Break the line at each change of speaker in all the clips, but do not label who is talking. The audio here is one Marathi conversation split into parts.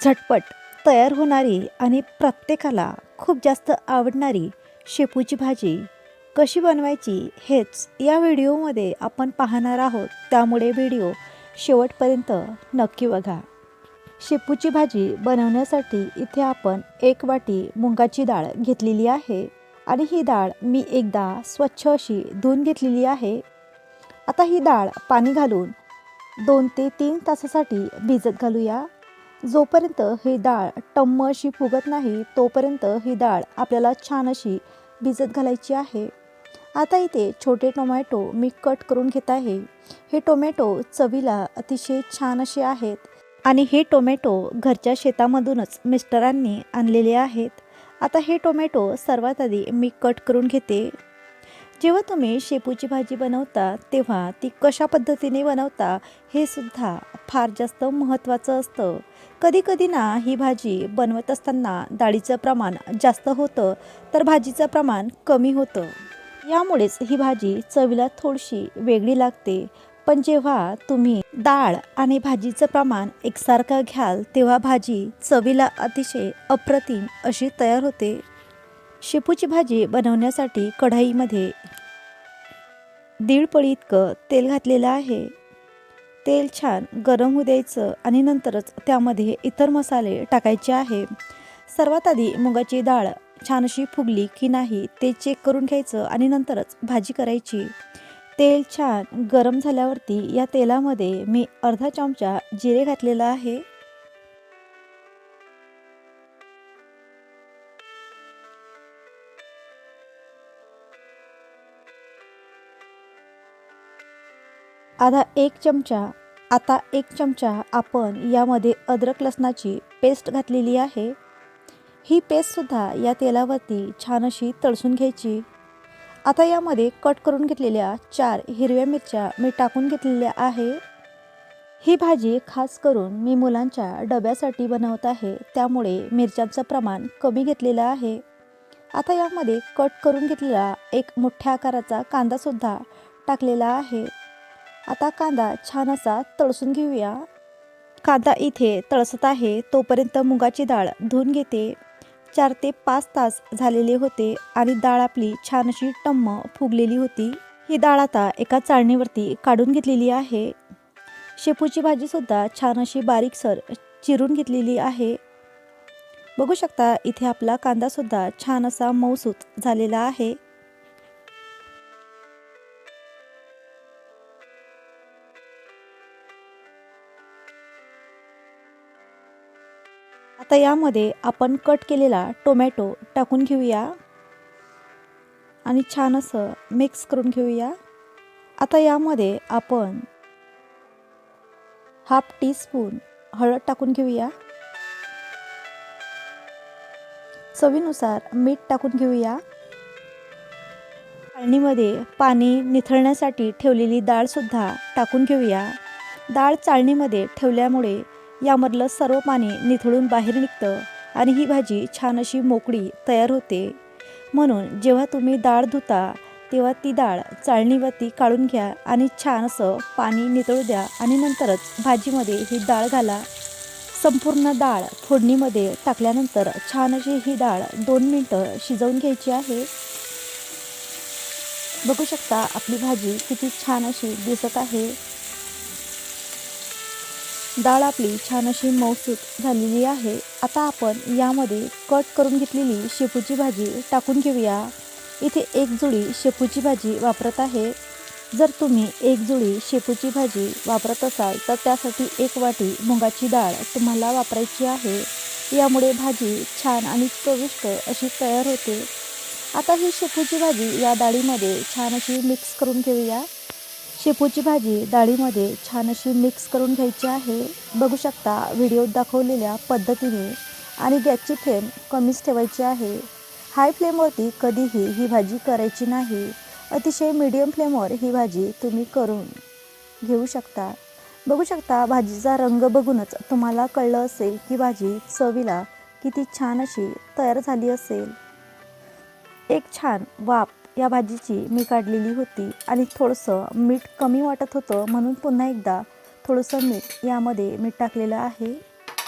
झटपट तयार होणारी आणि प्रत्येकाला खूप जास्त आवडणारी शेपूची भाजी कशी बनवायची हेच या व्हिडिओमध्ये आपण पाहणार आहोत. त्यामुळे व्हिडिओ शेवटपर्यंत नक्की बघा. शेपूची भाजी बनवण्यासाठी इथे आपण एक वाटी मुगाची डाळ घेतलेली आहे आणि ही डाळ मी एकदा स्वच्छ अशी धुवून घेतलेली आहे. आता ही डाळ पाणी घालून दोन ते तीन तासासाठी भिजत घालूया. जोपर्यंत ही डाळ टम्म अशी फुगत नाही तोपर्यंत ही डाळ आपल्याला छान अशी भिजत घालायची आहे. आता इथे छोटे टोमॅटो मी कट करून घेत आहे. हे टोमॅटो चवीला अतिशय छान असे आहेत आणि हे टोमॅटो घरच्या शेतामधूनच मिस्टरांनी आणलेले आहेत. आता हे टोमॅटो सर्वात आधी मी कट करून घेते. जेव्हा तुम्ही शेपूची भाजी बनवता तेव्हा ती कशा पद्धतीने बनवता हे सुद्धा फार जास्त महत्त्वाचं असतं. कधीकधी ना ही भाजी बनवत असताना डाळीचं प्रमाण जास्त होतं तर भाजीचं प्रमाण कमी होतं. यामुळेच ही भाजी चवीला थोडीशी वेगळी लागते. पण जेव्हा तुम्ही डाळ आणि भाजीचं प्रमाण एकसारखं घ्याल तेव्हा भाजी चवीला अतिशय अप्रतिम अशी तयार होते. शेपूची भाजी बनवण्यासाठी कढाईमध्ये दीड पळी इतकं तेल घातलेलं आहे. तेल छान गरम होऊ द्यायचं आणि नंतरच त्यामध्ये इतर मसाले टाकायचे आहे. सर्वात आधी मुगाची डाळ छान अशी फुगली की नाही ते चेक करून घ्यायचं आणि नंतरच भाजी करायची. तेल छान गरम झाल्यावरती या तेलामध्ये मी अर्धा चमचा जिरे घातलेला आहे. आधा एक चमचा आता एक चमचा आपण यामध्ये अद्रक लसणाची पेस्ट घातलेली आहे. ही पेस्टसुद्धा या तेलावरती छान अशी तळसून घ्यायची. आता यामध्ये कट करून घेतलेल्या चार हिरव्या मिरच्या मी टाकून घेतलेल्या आहे. ही भाजी खास करून मी मुलांच्या डब्यासाठी बनवत आहे त्यामुळे मिरच्यांचं प्रमाण कमी घेतलेलं आहे. आता यामध्ये कट करून घेतलेला एक मोठ्या आकाराचा कांदासुद्धा टाकलेला आहे. आता कांदा छान असा तळसून घेऊया. कांदा इथे तळसत आहे तोपर्यंत मुगाची डाळ धुवून घेते. चार ते पाच तास झालेले होते आणि डाळ आपली छान अशी टम्म फुगलेली होती. ही डाळ आता एका चाळणीवरती काढून घेतलेली आहे. शेपूची भाजीसुद्धा छान अशी बारीकसर चिरून घेतलेली आहे. बघू शकता इथे आपला कांदासुद्धा छान असा मऊसूत झालेला आहे. आता यामध्ये आपण कट केलेला टोमॅटो टाकून घेऊया. आणि छान असं मिक्स करून घेऊया. आता यामध्ये आपण हाफ टी स्पून हळद टाकून घेऊया. चवीनुसार मीठ टाकून घेऊया. चाळणीमध्ये पाणी निथळण्यासाठी ठेवलेली डाळसुद्धा टाकून घेऊया. डाळ चाळणीमध्ये ठेवल्यामुळे यामधलं सर्व पाणी निथळून बाहेर निघतं आणि ही भाजी छान अशी मोकळी तयार होते. म्हणून जेव्हा तुम्ही डाळ धुता तेव्हा ती डाळ चाळणीवरती काढून घ्या आणि छान असं पाणी नितळू द्या आणि नंतरच भाजीमध्ये ही डाळ घाला. संपूर्ण डाळ फोडणीमध्ये टाकल्यानंतर छान अशी ही डाळ दोन मिनटं शिजवून घ्यायची आहे. बघू शकता आपली भाजी किती छान अशी दिसत आहे. डाळ आपली छान अशी मौसूत झालेली आहे. आता आपण यामध्ये कट करून घेतलेली शेपूची भाजी टाकून घेऊया. इथे एक जुळी शेपूची भाजी वापरत आहे. जर तुम्ही एक जुळी शेपूची भाजी वापरत असाल तर त्यासाठी एक वाटी मुगाची डाळ तुम्हाला वापरायची आहे. यामुळे भाजी छान आणि चविष्ट अशी तयार होते. आता ही शेपूची भाजी या डाळीमध्ये छान अशी मिक्स करून घेऊया. शेपूची भाजी डाळीमध्ये छान अशी मिक्स करून घ्यायची आहे. बघू शकता व्हिडिओत दाखवलेल्या पद्धतीने आणि गॅसची फ्लेम कमीच ठेवायची आहे. हाय फ्लेमवरती कधीही ही भाजी करायची नाही. अतिशय मीडियम फ्लेमवर ही भाजी तुम्ही करून घेऊ शकता. बघू शकता भाजीचा रंग बघूनच तुम्हाला कळलं असेल की भाजी चवीला किती छान अशी तयार झाली असेल. एक छान वाफ या भाजीची मी काढलेली होती आणि थोडंसं मीठ कमी वाटत होतं म्हणून पुन्हा एकदा थोडंसं मीठ यामध्ये मीठ टाकलेलं आहे.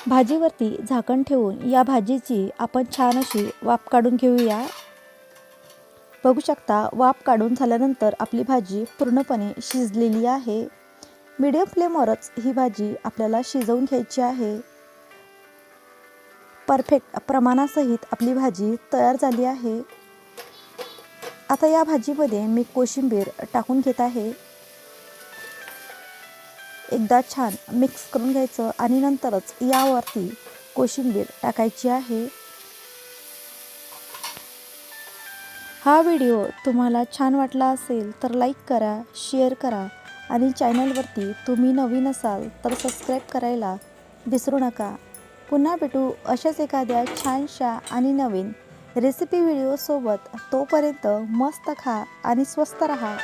भाजीवरती झाकण ठेवून या भाजीची आपण छान अशी वाफ काढून घेऊया. बघू शकता वाफ काढून झाल्यानंतर आपली भाजी पूर्णपणे शिजलेली आहे. मिडियम फ्लेमवरच ही भाजी आपल्याला शिजवून घ्यायची आहे. परफेक्ट प्रमाणासहित आपली भाजी तयार झाली आहे. आता या भाजीमध्ये मी कोशिंबीर टाकून घेत आहे. एकदा छान मिक्स करून घ्यायचं आणि नंतरच यावरती कोशिंबीर टाकायची आहे. हा व्हिडिओ तुम्हाला छान वाटला असेल तर लाईक करा शेअर करा आणि चॅनलवरती तुम्ही नवीन असाल तर सबस्क्राईब करायला विसरू नका. पुन्हा भेटू अशाच एखाद्या छानशा आणि नवीन रेसिपी व्हिडिओसोबत तोपर्यंत मस्त खा आणि स्वस्त रहा.